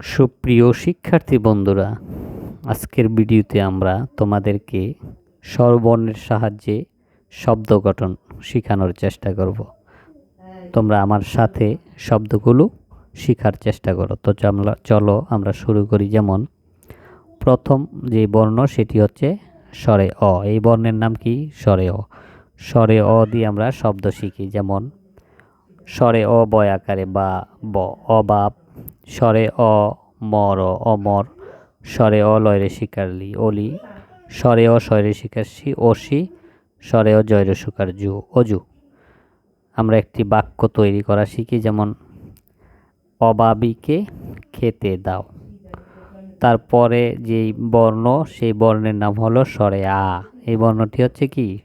সুপ্রিয় শিক্ষার্থী বন্ধুরা, আজকের ভিডিওতে আমরা তোমাদেরকে স্বরবর্ণের সাহায্যে শব্দ গঠন শেখানোর চেষ্টা করব। তোমরা আমার সাথে শব্দগুলো শেখার চেষ্টা করো। তো চলো আমরা শুরু করি। যেমন, প্রথম যে বর্ণ সেটি হচ্ছে স্বরে অ। এই বর্ণের নাম কি? স্বরে অ। স্বরে অ দিয়ে আমরা শব্দ শিখি। যেমন, স্বরে অ বয় আকারে বা ব অবাপ স্বরে অ মর অমর। স্বরে অ, লয়রে শিকারলি অলি স্বরে অ শয়রে শিকার সি অসি স্বরে অ, জয়রে সুকার, জু অজু আমরা একটি বাক্য তৈরি করা শিখি, যেমন, অবাবিকে খেতে দাও। তারপরে যেই বর্ণ, সেই বর্ণের নাম হলো স্বরে আ। এই বর্ণটি হচ্ছে কি?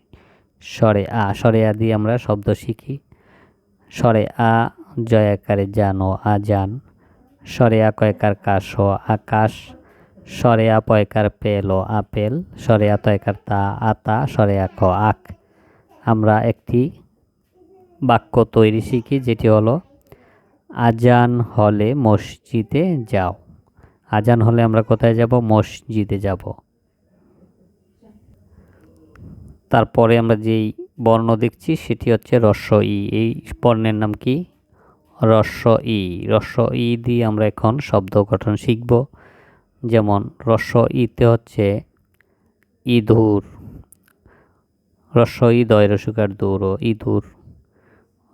স্বরে আ। স্বরে আ দিয়ে আমরা শব্দ শিখি। স্বরে আ, জয়াকারে জানো আজান। স্বরে আ কয়কার কাশ আকাশ সরেয়া পয়কার পেল আপেল সরেয়া তয়কার তা আতা স্বরে আ ক আক। আমরা একটি বাক্য তৈরি শিখি, যেটি হলো, আজান হলে মসজিদে যাও। আজান হলে আমরা কোথায় যাব? মসজিদে যাব। তারপরে আমরা যেই বর্ণ দেখছি, সেটি হচ্ছে রস্য ই এই বর্ণের নাম কি? রস্য ই। রস্য ই দিয়ে আমরা এখন শব্দ গঠন শিখব। যেমন রস্য ইতে হচ্ছে ইঁদুর। রস্য ই দয় রসুকার দৌড় ইঁদুর।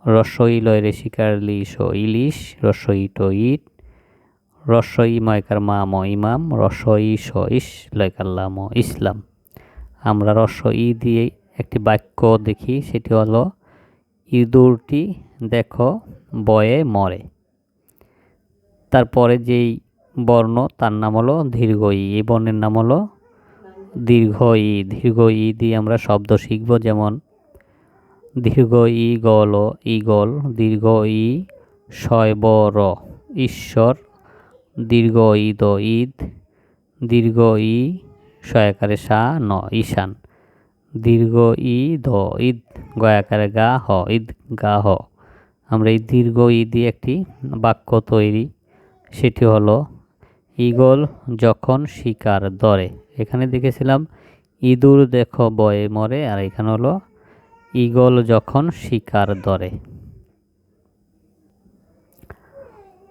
রস্য ই লয় রেশিকার লিশ ও ইলিশ। রস্য ইট। ইট ই ময়কার মাম ইমাম। রস্য ই স ইস লয়কাল্লাম ইসলাম। আমরা রস্য ই দিয়ে একটি বাক্য দেখি, সেটি হলো ইঁদুরটি দেখো বয়ে মরে। তারপরে যেই বর্ণ, তার নাম হলো দীর্ঘ ই এই বর্ণের নাম হলো দীর্ঘ ই দীর্ঘ ই দিয়ে আমরা শব্দ শিখব, যেমন দীর্ঘ ই গল ইগল দীর্ঘ ই শয় র ঈশ্বর দীর্ঘ ঈদ ঈদ দীর্ঘ ই শয়াকারে সা, ন, ঈশান। দীর্ঘ ই ধ ঈদ গয়াকারে গা হ, ঈদ গা হ। আমরা এই দীর্ঘ ই দিয়ে একটি বাক্য তৈরি। সেটি হলো ইগল যখন শিকার ধরে। এখানে দেখেছিলাম, ইঁদুর দেখো বয়ে মরে। আর এখানে হলো ইগল যখন শিকার ধরে।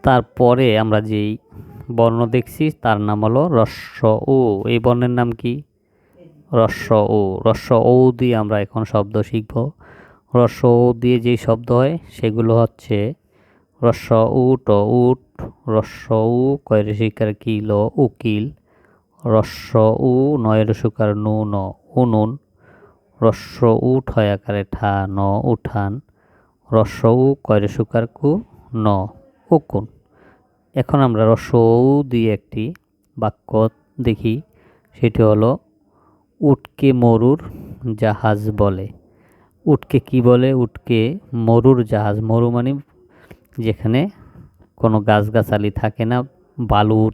তারপরে আমরা যেই বর্ণ দেখছি, তার নাম হলো রস্য ও এই বর্ণের নাম কি? রস্য ও রস্য ও দিয়ে আমরা এখন শব্দ শিখব। রস্য ও দিয়ে যেই শব্দ হয়, সেগুলো হচ্ছে রস্য উট উট রস্য উ কয়ের শিকার কিল উকিল রস্য উ নয়ের সুকার নুন উনুন রস্য উঠ হয় আকারে ঠা ন উঠান রস্য উ কয়ের সুকার কু ন উকুন। এখন আমরা রস্য উ দিয়ে একটি বাক্য দেখি, সেটি হলো উটকে মরুর জাহাজ বলে। উটকে কি বলে? উটকে মরুর জাহাজ। মরু মানে যেখানে কোনো গাছগাছালি থাকে না, বালু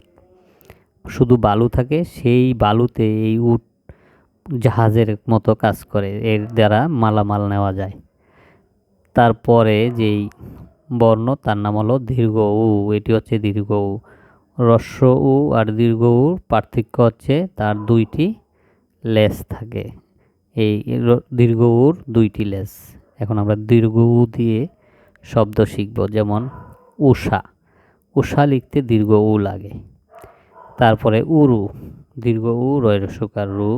শুধু বালু থাকে, সেই বালুতে এই উট জাহাজের মতো কাজ করে, এর দ্বারা মালামাল নেওয়া যায়। তারপরে যেই বর্ণ, তার নাম হলো দীর্ঘ উ, এটি হচ্ছে দীর্ঘ উ। রস্য উ আর দীর্ঘ উর পার্থক্য হচ্ছে তার দুইটি লেস থাকে। এই দীর্ঘ উর দুইটি লেস। এখন আমরা দীর্ঘ উ দিয়ে শব্দ শিখব, যেমন উষা। উষা লিখতে দীর্ঘ উ লাগে। তারপরে উরু, দীর্ঘ উ রয় রসুকার রু।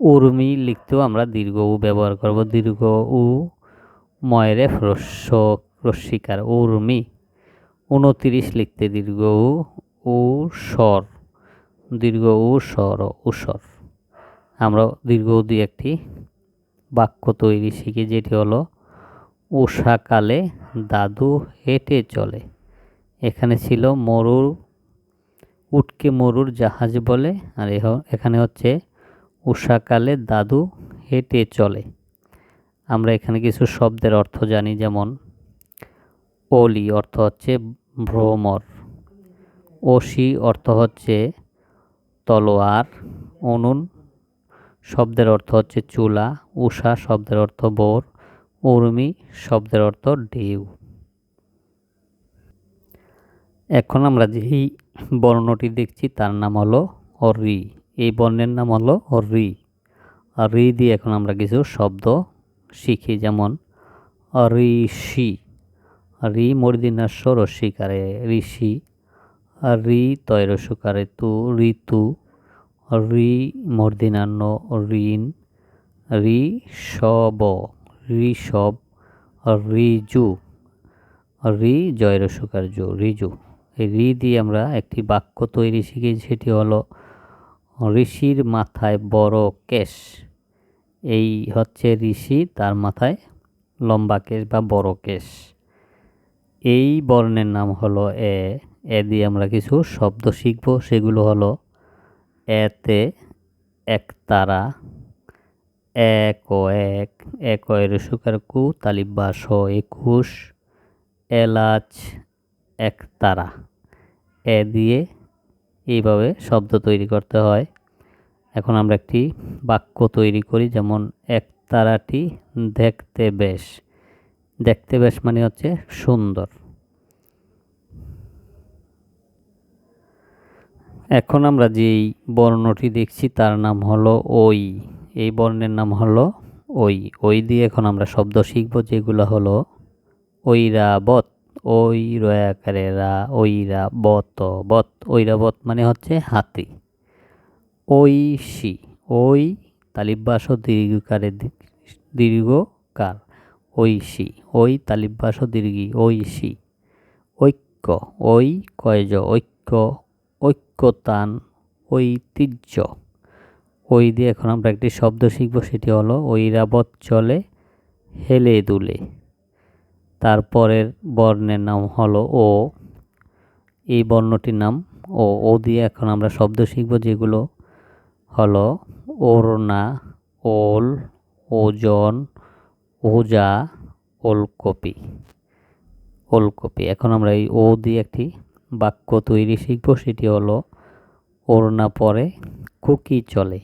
উর্মি লিখতেও আমরা দীর্ঘ উ ব্যবহার করব। দীর্ঘ উ ময়রে রস্য রস্বীকার উর্মি। উনতিরিশ লিখতে দীর্ঘ উ উ স্বর। দীর্ঘ উ স্বর উসর আমরা দীর্ঘ দিয়ে একটি বাক্য তৈরি শিখি, যেটি হলো, উষাকালে দাদু হেঁটে চলে। এখানে ছিল মরুর, উটকে মরুর জাহাজ বলে, আর এখানে হচ্ছে, উষাকালে দাদু হেঁটে চলে। আমরা এখানে কিছু শব্দের অর্থ জানি, যেমন, অলি অর্থ হচ্ছে ভ্রমর। ওসি অর্থ হচ্ছে তলোয়ার উনুন শব্দের অর্থ হচ্ছে চুলা উষা শব্দের অর্থ বোর, উর্মি শব্দের অর্থ ঢেউ। এখন আমরা যেই বর্ণটি দেখছি তার নাম হলো রি এই বর্ণের নাম হলো রি আর রি দিয়ে এখন আমরা কিছু শব্দ শিখি, যেমন ঋষি রি মর্দিনাস্য রস্বীকারে ঋষি। রি তৈরসুকারে তু ঋতু। রি মর্দিনান্ন ঋণ রি সব ঋষভ রিজু রি জয়রসুকার্য রিজু এই রি দিয়ে আমরা একটি বাক্য তৈরি শিখি সেটি হলো, ঋষির মাথায় বড় কেশ। এই হচ্ছে ঋষি, তার মাথায় লম্বা কেশ বা বড় কেশ। এই বর্ণের নাম হলো এ। এ দিয়ে আমরা কিছু শব্দ শিখব, সেগুলো হলো এতে একতারা, এক ও এক এক এর সুকার কু তালিবাস একুশ, এলাচ, একতারা। এ দিয়ে এইভাবে শব্দ তৈরি করতে হয়। এখন আমরা একটি বাক্য তৈরি করি, যেমন একতারাটি দেখতে বেশ। দেখতে বেশ মানে হচ্ছে সুন্দর। এখন আমরা যেই বর্ণটি দেখছি তার নাম হলো ওই এই বর্ণের নাম হলো ওই ওই দিয়ে এখন আমরা শব্দ শিখব যেগুলো হলো ঐরাবত ওই রয়াকারে রা ওইরা বত বত ঐরাবত মানে হচ্ছে হাতি। ঐশী। ওই তালিবাস দীর্ঘকারে দীর্ঘকার। ঐশী। ওই তালিবাস দীর্ঘি। ঐশী। ঐক্য। ওই কয়জ। ঐক্য ঐক্যতান, ঐতিহ্য। ওই দিয়ে এখন আমরা একটি শব্দ শিখব, সেটি হলো ঐরাবত চলে, হেলে দুলে। তারপরের বর্ণের নাম হলো ও। এই বর্ণটির নাম ও। ও দিয়ে এখন আমরা শব্দ শিখব, যেগুলো হলো ওরনা ওল, ওজন, ওজা, ওলকপি। ওলকপি। এখন আমরা এই ও দিয়ে একটি বাক্য তৈরি শিখব সেটি হলো, ওড়না পরে খুকি চলে।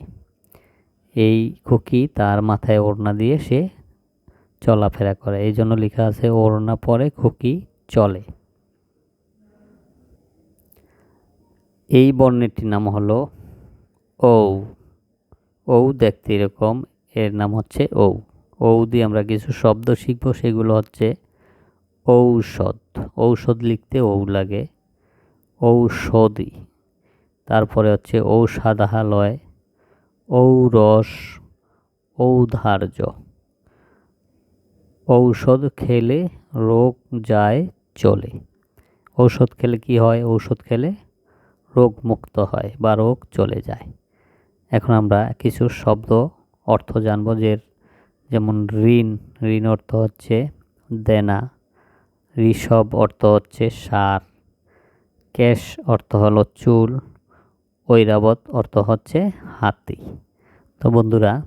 এই খুকি তার মাথায় ওড়না দিয়ে সে চলাফেরা করে। এই জন্য লেখা আছে, ওড়না পরে খুকি চলে। এই বর্ণেরটির নাম হলো, ঔ। ঔ দেখতে এরকম, এর নাম হচ্ছে ঔ। ঔ দিয়ে আমরা কিছু শব্দ শিখব, সেগুলো হচ্ছে ঔষধ। ঔষধ লিখতে ঔ লাগে। ঔষধি। তারপরে হচ্ছে ঔষধালয়, ঔরস, ঔধার্য। ঔষধ খেলে রোগ যায়, চলে। ঔষধ খেলে কি হয়? ঔষধ খেলে রোগ মুক্ত হয় বা রোগ চলে যায়। এখন আমরা কিছু শব্দ, অর্থ জানব যে যেমন ঋণ ঋণ অর্থ হচ্ছে দেনা, ঋষভ অর্থ হচ্ছে সার। ক্যাশ অর্থ হলো চুল, ঐরাবত অর্থ হচ্ছে হাতি। তো বন্ধুরা,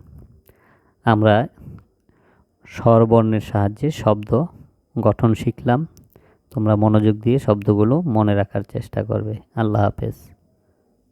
আমরা স্বরবর্ণের সাহায্যে শব্দ গঠন শিখলাম। তোমরা মনোযোগ দিয়ে শব্দগুলো মনে রাখার চেষ্টা করবে। আল্লাহ হাফেজ।